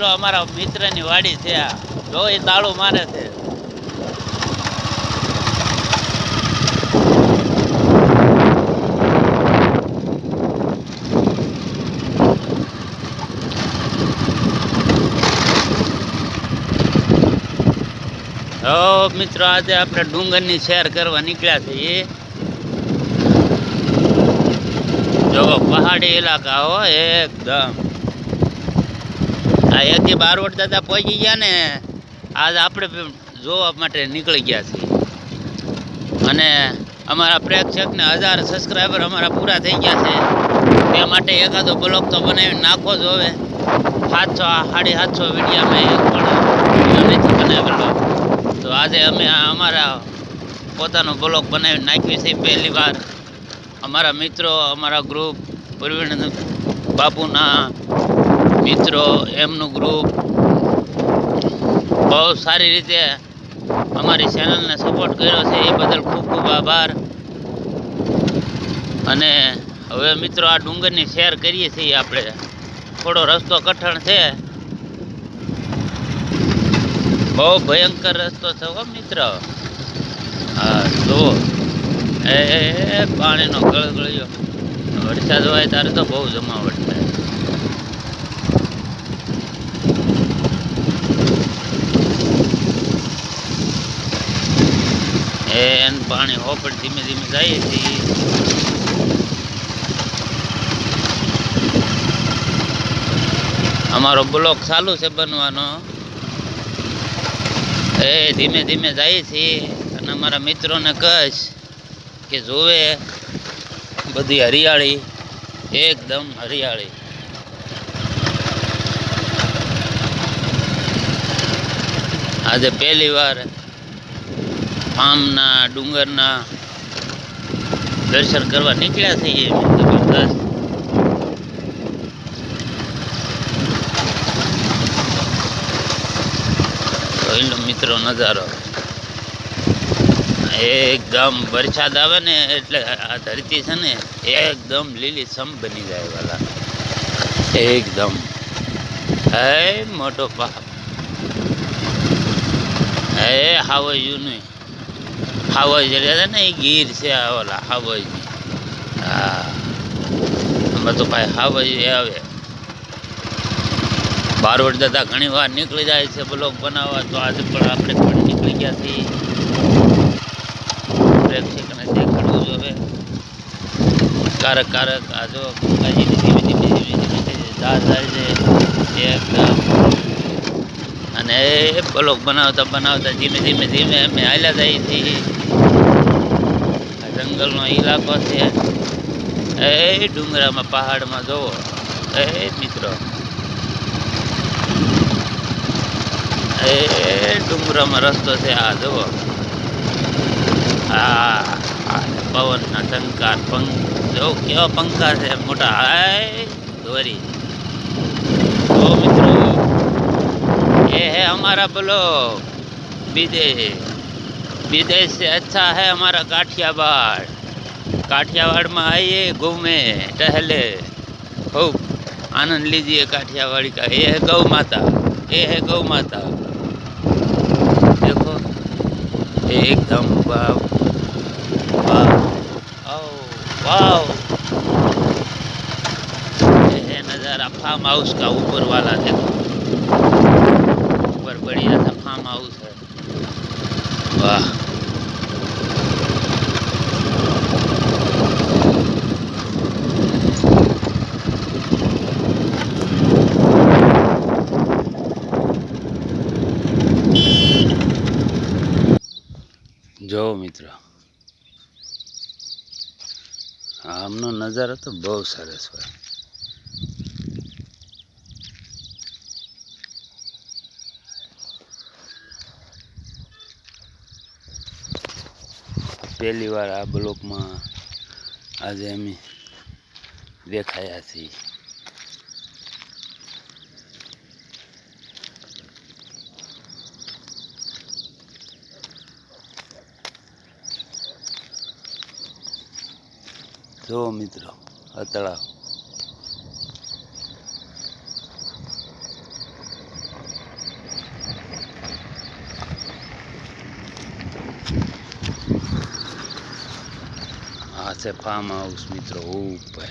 મિત્રો, અમારા મિત્રની વાડી છે આ. જો એ તાળું મારે છે. હો મિત્રો, આજે આપણે ડુંગરની શેર કરવા નીકળ્યા છીએ. જો પહાડી ઇલાકા હો એકદમ. આ એથી બારવડ દાદા પહોંચી ગયા ને, આજ આપણે જોવા માટે નીકળી ગયા છીએ. અને અમારા પ્રેક્ષકને હજાર સબસ્ક્રાઈબર અમારા પૂરા થઈ ગયા છે. તે માટે એકાદો બ્લોગ તો બનાવી નાખો જ હવે. સાતસો, સાડી સાતસો વીડિયો મેં પણ નથી બનાવેલો. તો આજે અમે અમારા પોતાનો બ્લોગ બનાવી નાખ્યું છે પહેલી વાર. અમારા મિત્રો, અમારા ગ્રુપ પ્રવીણ બાપુના મિત્રો એમનું ગ્રુપ બહુ સારી રીતે અમારી ચેનલને સપોર્ટ કર્યો છે એ બદલ ખૂબ ખૂબ આભાર. અને હવે મિત્રો આ ડુંગરની શેર કરીએ છીએ આપણે. થોડો રસ્તો કઠણ છે. બહુ ભયંકર રસ્તો છે હો મિત્ર. હા એ, એ, પાણીનો ગળગળ્યો. વરસાદ હોય ત્યારે તો બહુ જમાવટ થાય એન પાણી હોપડ ધીમે ધીમે જાય છે અમારો બ્લોક ચાલુ છે બનવાનો. એ ધીમે ધીમે જાય છે અને અમારા મિત્રોને કહીશ કે જોવે બધી હરિયાળી, એકદમ હરિયાળી. આજે પહેલી વાર ફાર્મના ડુંગરના દર્શન કરવા નીકળ્યા છીએ જબરદસ્ત જોઈ મિત્રો નજારો. એકદમ વરસાદ આવે ને એટલે આ ધરતી છે ને એકદમ લીલી સમ બની જાય વાલા. એકદમ. હે મોટો પાપ. હે હાવૈયું નહીં. હાવજ એટલે ને એ ગીર છે ઓલા હાવજ હા આમાં તો ભાઈ હાવજ એ આવે બારવડ દાદા ઘણી વાર નીકળી જાય છે બ્લોક બનાવવા તો આજે પણ આપણે પણ નીકળી ગયા છીએ પ્રેક્ષકને દેખાડવું જોવે કારક કારક આ જો ધીમે ધીમે ધીમે ધીમે ધીમે જાય છે એકદમ અને એ બ્લોગ બનાવતા બનાવતા ધીમે ધીમે ધીમે અમે હાલ્યા જઈએ છીએ આ જંગલનો ઇલાકો છે. એ ડુંગરામાં પહાડમાં જવો એ મિત્રો. એ ડુંગરામાં રસ્તો છે આ જવો આ પવનના ટંકાર, પંખ જો કેવા પંખા છે મોટા. હાય દોરી મિત્રો. એ હે અમારા બોલો બીજે. विदेश से अच्छा है हमारा काठियावाड़। काठियावाड़ में आइए, घूमे, टहले। खूब आनंद लीजिए काठियावाड़ी का। ये है गौ माता। ये है गौ माता। देखो एकदम आओ ये है नज़ारा फार्म हाउस का ऊपर वाला, देखो। ऊपर बढ़िया सा फार्म हाउस है। वाह જો મિત્રો આમનો નજારો તો બહુ સરસ હોય. પહેલી વાર આ બ્લોકમાં આજે અમે દેખાયા છીએ. જો મિત્રો આ તળાવ આ છે ફાર્મ હાઉસ મિત્રો ઉપર